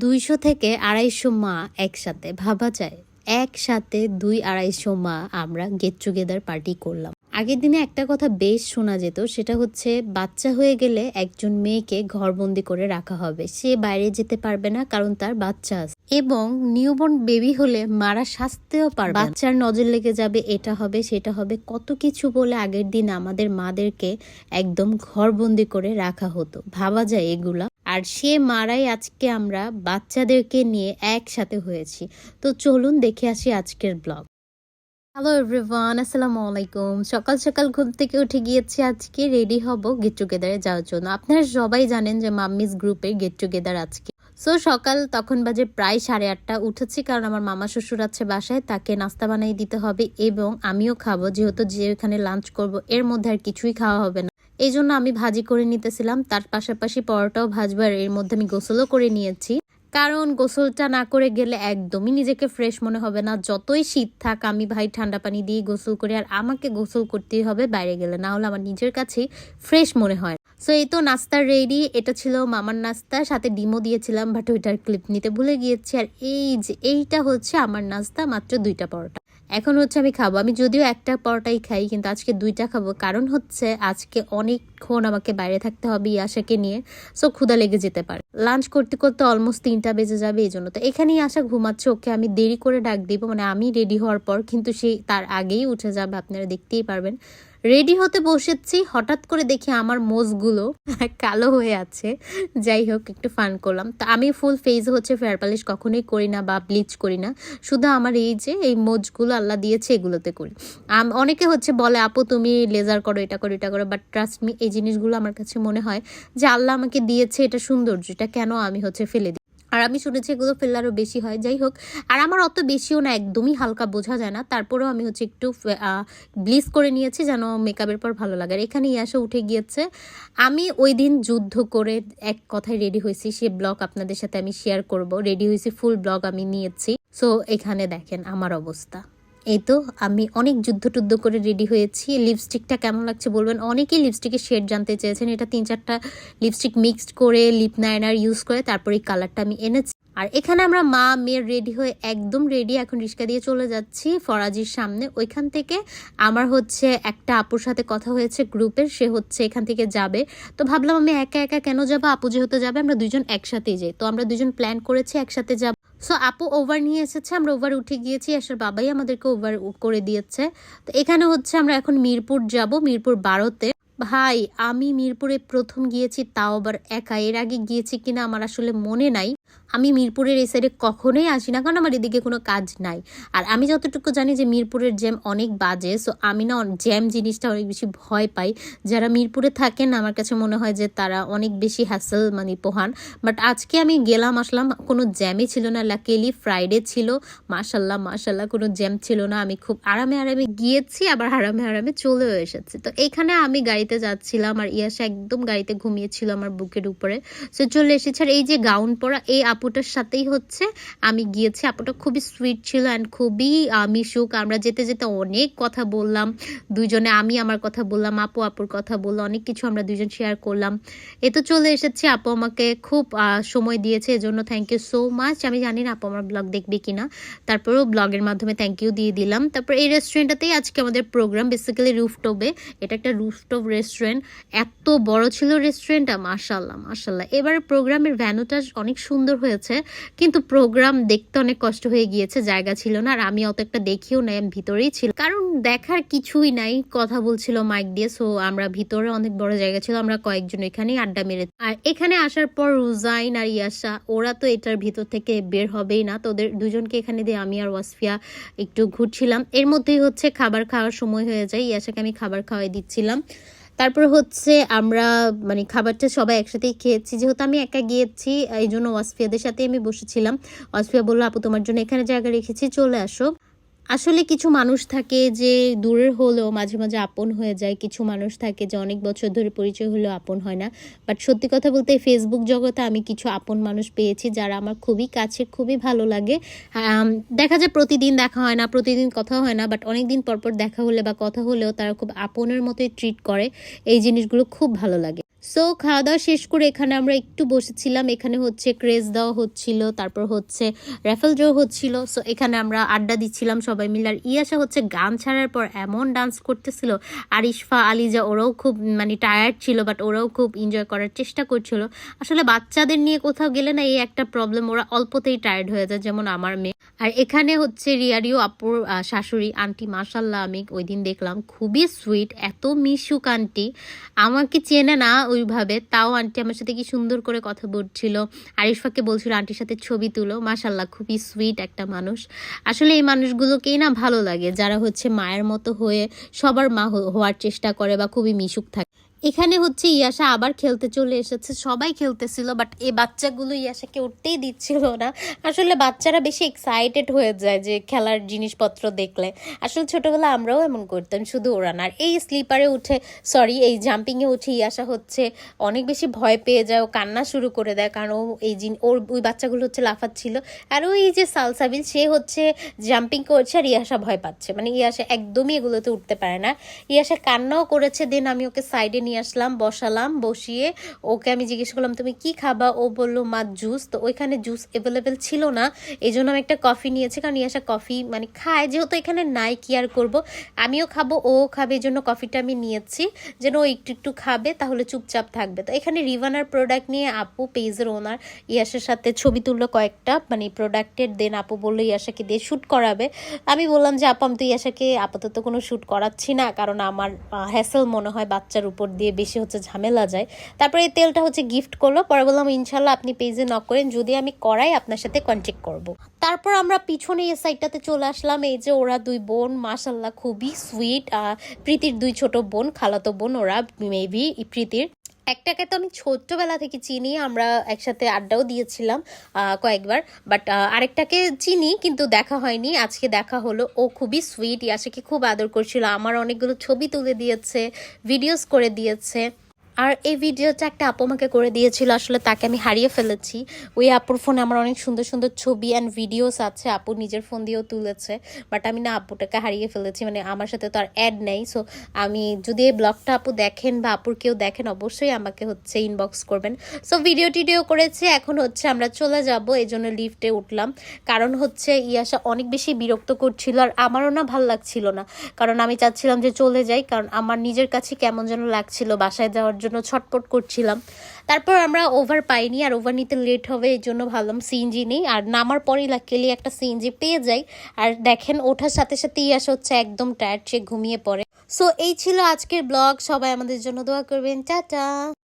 দুইশো থেকে আড়াইশো মা একসাথে, ভাবা যায়। একসাথে দুই আড়াইশো মা আমরা গেট টুগেদার পার্টি করলাম। আগের দিনে একটা কথা বেশ শোনা যেত, সেটা হচ্ছে বাচ্চা হয়ে গেলে একজন মেয়েকে ঘরবন্দি করে রাখা হবে। সে বাইরে যেতে পারবে না, কারণ তার বাচ্চা আছে। এবং নিউবর্ন বেবি হলে মারা শাস্তেও পারবে বাচ্চার নজর লেগে যাবে, এটা হবে, সেটা হবে, কত কিছু বলে আগের দিন আমাদের মাদেরকে একদম ঘরবন্দি করে রাখা হতো। ভাবা যায় এগুলা। আর সে মারাই আজকে আমরা বাচ্চাদেরকে নিয়ে একসাথে হয়েছি। তো চলুন দেখে আসি আজকের ব্লগ। হ্যালো এভরিওয়ান আসসালামু আলাইকুম। সকাল সকাল ঘুম থেকে উঠে গিয়েছি, আজকে রেডি হব গেট টুগেদারে যাওয়ার জন্য। আপনারা সবাই জানেন যে মাম্মিস গ্রুপের গেট টুগেদার আজকে। সো সকাল তখন বাজে প্রায় সাড়ে আটটা উঠেছি কারণ আমার মামা শ্বশুর আছে বাসায়, তাকে নাস্তা বানিয়ে দিতে হবে এবং আমিও খাব। যেহেতু যে এখানে লাঞ্চ করব, এর মধ্যে আর কিছুই খাওয়া হবে না। এই জন্য আমি ভাজি করে নিতেছিলাম। তার পাশাপাশি পরোটাও ভাজবো আর এর মধ্যে আমি গোসলও করে নিয়েছি। কারণ গোসলটা না করে গেলে একদমই নিজেকে ফ্রেশ মনে হবে না। যতই শীত থাক, আমি ভাই ঠান্ডা পানি দিয়ে গোসল করি আর আমাকে গোসল করতেই হবে বাইরে গেলে। না হলে আমার নিজের কাছেই ফ্রেশ মনে হয়। সো এই তো নাস্তার রেডি এটা ছিল মামার নাস্তা। সাথে ডিমও দিয়েছিলাম বাট ওইটার ক্লিপ নিতে ভুলে গিয়েছি। আর এই যে, এইটা হচ্ছে আমার নাস্তা, মাত্র দুইটা পরোটা। এখন হচ্ছে আমি খাব। আমি যদিও একটা পরোটাই খাই, কিন্তু আজকে দুইটা খাব। কারণ হচ্ছে আজকে অনেকক্ষণ আমাকে বাইরে থাকতে হবে ইয়াশাকে নিয়ে। সো ক্ষুদা লেগে যেতে পারে। লাঞ্চ করতে করতে অলমোস্ট তিনটা বেজে যাবে এই জন্য। তো এখানেই আশা ঘুমাচ্ছে, ওকে আমি দেরি করে ডাক দিব। মানে আমি রেডি হওয়ার পর, কিন্তু সেই তার আগেই উঠে যাবে, আপনারা দেখতেই পারবেন। রেডি হতে বসেছি, হঠাৎ করে দেখি আমার মোজগুলো কালো হয়ে আছে। যাই হোক, একটু ফান করলাম। তো আমি ফুল ফেস হচ্ছে ফেয়ার পালিশ কখনোই করি না বা ব্লিচ করি না। শুধু আমার এই যে, এই মোজগুলো আল্লাহ দিয়েছে, এগুলোতে করি। অনেকে হচ্ছে বলে, আপু, তুমি লেজার করো, এটা করো এটা করো। বাট ট্রাস্ট মি এই জিনিসগুলো আমার কাছে মনে হয় যে আল্লাহ আমাকে দিয়েছে এটা সৌন্দর্য, এটা কেন আমি হচ্ছে ফেলে দিই? আর আমি শুনেছি এগুলো ফেললে বেশি হয়। যাই হোক, আর আমার অত বেশিও না, একদমই হালকা বোঝা যায় না। তারপরেও আমি হচ্ছে একটু ব্লিচ করে নিয়েছি যেন মেকআপের পর ভালো লাগে। আর এখানে ইয়াসা উঠে গিয়েছে। আমি ওই দিন যুদ্ধ করে এক কথায় রেডি হয়েছি। সে ব্লগ আপনাদের সাথে আমি শেয়ার করব। রেডি হয়েছি ফুল ব্লগ আমি নিয়েছি। সো এখানে দেখেন আমার অবস্থা। এই তো, আমি অনেক যুদ্ধ টুদ্ধ করে রেডি হয়েছি। লিপস্টিকটা কেমন লাগছে বলবেন? অনেকেই লিপস্টিকের শেড জানতে চেয়েছেন। এটা তিন চারটা লিপস্টিক মিক্সড করে লিপ নাইনার ইউজ করে তারপর কালারটা আমি এনেছি। আর এখানে আমরা মা মেয়ের রেডি হয়ে একদম রেডি এখন রিক্সা দিয়ে চলে যাচ্ছি ফরাজির সামনে। ওইখান থেকে আমার হচ্ছে একটা আপুর সাথে কথা হয়েছে গ্রুপের, সে হচ্ছে এখান থেকে যাবে। তো ভাবলাম আমি একা একা কেন যাব? আপু যেহেতু যাবে, আমরা দুজন একসাথেই যাই। তো আমরা দুজন প্ল্যান করেছি একসাথে যাব সো আপু ওভার নিয়ে এসেছে, আমরা ওভার উঠে গিয়েছি, আসার বাবাই আমাদেরকে ওভার করে দিয়েছে। তো এখানে হচ্ছে আমরা এখন মিরপুর যাব, মিরপুর বারোতে। ভাই, আমি মিরপুরে প্রথম গিয়েছি, তাও আবার একা। এর আগে গিয়েছি কিনা আমার আসলে মনে নাই। আমি মিরপুরের এই সাইডে কখনোই আসি না, কারণ আমার এদিকে কোনো কাজ নাই। আর আমি যতটুকু জানি যে মিরপুরের জ্যাম অনেক বাজে সো আমি না জ্যাম জিনিসটা অনেক বেশি ভয় পাই। যারা মিরপুরে থাকেন, আমার কাছে মনে হয় যে তারা অনেক বেশি হ্যাসেল মানে পোহান। বাট আজকে আমি গেলাম, আসলাম, কোনো জ্যামই ছিল না। লাকেলি ফ্রাইডে ছিল। মাশাল্লাহ মাশাল্লাহ, কোনো জ্যাম ছিল না। আমি খুব আরামে আরামে গিয়েছি, আবার আরামে আরামে চলেও এসেছি। তো এখানে আমি গাড়িতে যাচ্ছিলাম, আর ইয়াসা একদম গাড়িতে ঘুমিয়েছিল আমার বুকের উপরে। সে চলে এসেছে, আর এই যে গাউন পরা, এই আপুটার সাথেই হচ্ছে। আমি গিয়েছি, আপুটা খুবই সুইট ছিল অ্যান্ড খুবই মিশুক। আমরা যেতে যেতে অনেক কথা বললাম। দুইজনে, আমি আমার কথা বললাম, আপু আপুর কথা বলল, অনেক কিছু আমরা দুইজন শেয়ার করলাম। এ তো চলে এসেছে, আপু আমাকে খুব সময় দিয়েছে, এজন্য থ্যাংক ইউ সো মাচ আমি জানি না আপু আমার ব্লগ দেখবে কিনা। তারপরেও ব্লগের মাধ্যমে থ্যাংক ইউ দিয়ে দিলাম। তারপর এই রেস্টুরেন্টটাতেই আজকে আমাদের প্রোগ্রাম বেসিক্যালি রুফটপে এটা একটা রুফটপ রেস্টুরেন্ট এত বড় ছিল রেস্টুরেন্টটা মাশাল্লাহ মাশাল্লাহ এবার প্রোগ্রামের ভ্যানুটা অনেক সুন্দর হয়েছে, কিন্তু প্রোগ্রাম দেখতে অনেক কষ্ট হয়ে গিয়েছে, জায়গা ছিল না, আর আমি অত একটা দেখিও নাই, আমি ভিতরেই ছিল কারণ দেখার কিছুই নাই, কথা বলছিল মাইক দিয়ে সো আমরা ভিতরে অনেক বড় জায়গা ছিল, আমরা কয়েকজন এখানেই আড্ডা মেরে আর এখানে আসার পর রুজাইন আর ইয়াসা, ওরা তো এটার ভিতর থেকে বের হবেই না, তো ওদের দুজনকে এখানে দিয়ে আমি আর ওয়াসফিয়া একটু ঘুরছিলাম। এর মধ্যেই হচ্ছে খাবার খাওয়ার সময় হয়ে যায়, ইয়াসাকে আমি খাবার খাওয়াই দিচ্ছিলাম। তারপর হচ্ছে আমরা মানে খাবারটা সবাই একসাথেই খেয়েছি। যেহেতু আমি একা গিয়েছি, এই জন্য ওয়াসফিয়াদের সাথে আমি বসেছিলাম। ওয়াসফিয়া বলল, আপু, তোমার জন্য এখানে জায়গা রেখেছি, চলে আসো। আসলে কিছু মানুষ থাকে যে দূরের হলেও মাঝে মাঝে আপন হয়ে যায়। কিছু মানুষ থাকে যে অনেক বছর ধরে পরিচয় হলেও আপন হয় না। বাট সত্যি কথা বলতে ফেসবুক জগতে আমি কিছু আপন মানুষ পেয়েছি যারা আমার খুবই কাছে, খুবই ভালো লাগে। দেখা যায় প্রতিদিন দেখা হয় না, প্রতিদিন কথা হয় না বাট অনেক দিন পর পর দেখা হলে বা কথা হলেও তারা খুব আপনের মতোই ট্রিট করে। এই জিনিসগুলো খুব ভালো লাগে। সো খাওয়া দাওয়া শেষ করে এখানে আমরা একটু বসেছিলাম। এখানে হচ্ছে ক্রেজ দেওয়া হচ্ছিল, তারপর হচ্ছে র্যাফেল ড্র হচ্ছিল। সো এখানে আমরা আড্ডা দিচ্ছিলাম সবাই মিলে। আর ইয়াসা হচ্ছে গান ছাড়ার পর এমন ডান্স করতেছিল। আর ইশফা, আলিজা, ওরাও খুব মানে টায়ার্ড ছিল বাট ওরাও খুব এনজয় করার চেষ্টা করছিল। আসলে বাচ্চাদের নিয়ে কোথাও গেলে না এই একটা প্রবলেম ওরা অল্পতেই টায়ার্ড হয়ে যায়, যেমন আমার মেয়ে। আর এখানে হচ্ছে রিয়ারিও আপুর শাশুড়ি, আন্টি মাসাল্লাহ আমি ওই দিন দেখলাম। খুবই সুইট এত মিশুক আন্টি। আমাকে চেনে না ওইভাবে। তাও আন্টি আমার সাথে কি সুন্দর করে কথা বলছিল। আরিফাকে বলছিল আন্টির সাথে ছবি তুলো। মাসাল্লাহ খুবই সুইট একটা মানুষ। আসলে এই মানুষগুলোকেই না ভালো লাগে। যারা হচ্ছে মায়ের মতো হয়ে সবার মা হওয়ার চেষ্টা করে বা খুবই মিশুক থাকে। এখানে হচ্ছে ইয়াসা আবার খেলতে চলে এসেছে, সবাই খেলতেছিল বাট এই বাচ্চাগুলো ইয়াসাকে উঠতেই দিচ্ছিল না। আসলে বাচ্চারা বেশি এক্সাইটেড হয়ে যায় যে খেলার জিনিসপত্র দেখলে। আসলে ছোটবেলা আমরাও এমন করতাম, শুধু ওরা না। আর এই স্লিপারে উঠে সরি এই জাম্পিংয়ে উঠে ইয়াসা হচ্ছে, অনেক বেশি ভয় পেয়ে যায়, ও কান্না শুরু করে দেয়, কারণ ও এই জিন, ওর, ওই বাচ্চাগুলো হচ্ছে লাফাচ্ছিল। আর ওই যে সালসাবিল, সে হচ্ছে জাম্পিং করছে আর ইয়াসা ভয় পাচ্ছে। মানে ইয়াসা একদমই এগুলোতে উঠতে পারে না। ইয়াসা কান্নাও করেছে দেন আমি ওকে সাইডে নিয়ে আসলাম, বসালাম, বসিয়ে ওকে আমি জিজ্ঞেস করলাম, তুমি কি খাবা? ও বলল, মা জুস তো ওইখানে জুস অ্যাভেলেবেল ছিল না এই জন্য আমি একটা কফি নিয়েছি, কারণ ইয়াসা কফি মানে খায়, যেহেতু এখানে নাই, কি আর করব? আমিও খাব, ও খাবে এই জন্য কফিটা আমি নিয়েছি, যেন ও একটু একটু খাবে, তাহলে চুপচাপ থাকবে। তো এখানে রিভানার প্রোডাক্ট নিয়ে আপু পেজের ওনার ইয়াসের সাথে ছবি তুললো কয়েকটা মানে প্রোডাক্টের দেন আপু বলল, ইয়াসাকে দিয়ে শ্যুট করাবে। আমি বললাম যে, আপু, আমি তো ইয়াসাকে আপাতত কোনো শ্যুট করাচ্ছি না, কারণ আমার হ্যাসেল মনে হয় বাচ্চার উপর দিয়ে বেশি হচ্ছে ঝামেলা যায়। তারপরে এই তেলটা হচ্ছে গিফট করল। পরে বললাম, ইনশাল্লাহ আপনি পেজে নক করেন। যদি আমি করাই, আপনার সাথে কন্ট্যাক্ট করব। তারপর আমরা পিছনে এই সাইডটাতে চলে আসলাম। এই যে ওরা দুই বোন মাসাল্লাহ খুবই সুইট প্রীতির দুই ছোট বোন, খালাতো বোন, ওরা মেবি প্রীতির। একটাকে তো আমি ছোট্টবেলা থেকে চিনি, আমরা একসাথে আড্ডাও দিয়েছিলাম কয়েকবার বাট আরেকটাকে চিনি, কিন্তু দেখা হয়নি। আজকে দেখা হলো। ও খুবই সুইট ইয়াশাকে খুব আদর করছিল, আমার অনেকগুলো ছবি তুলে দিয়েছে ভিডিওস করে দিয়েছে। আর এই ভিডিওটা একটা আপু আমাকে করে দিয়েছিল, আসলে তাকে আমি হারিয়ে ফেলেছি। ওই আপুর ফোনে আমার অনেক সুন্দর সুন্দর ছবি অ্যান্ড ভিডিওস আছে, আপু নিজের ফোন দিয়েও তুলেছে। বাট আমি না আপুটাকে হারিয়ে ফেলেছি মানে আমার সাথে তো আর অ্যাড নেই। সো আমি যদি এই ব্লগটা আপু দেখেন বা আপুর কেউ দেখেন, অবশ্যই আমাকে হচ্ছে ইনবক্স করবেন। সো ভিডিও টিডিও করেছে, এখন হচ্ছে আমরা চলে যাব। এই জন্য লিফটে উঠলাম। কারণ হচ্ছে ইয়াসা অনেক বেশি বিরক্ত করছিল আর আমারও না ভালো লাগছিল না। কারণ আমি চাচ্ছিলাম যে চলে যাই, কারণ আমার নিজের কাছে কেমন যেন লাগছিল বাসায় যাওয়ার জন্য ছটপট করছিলাম। তারপর আমরা ওভার পাইনি আর ওভার নিতে লেট হবে, এই জন্য ভাবলাম সিএনজি নেই। আর নামার পরেই লাকিলি একটা সিএনজি পেয়ে যাই। আর দেখেন, ওঠার সাথে সাথে ইয়াস হচ্ছে একদম টায়ার্ড সে ঘুমিয়ে পড়ে। সো এই ছিল আজকের ব্লগ সবাই আমাদের জন্য দোয়া করবেন। টাটা!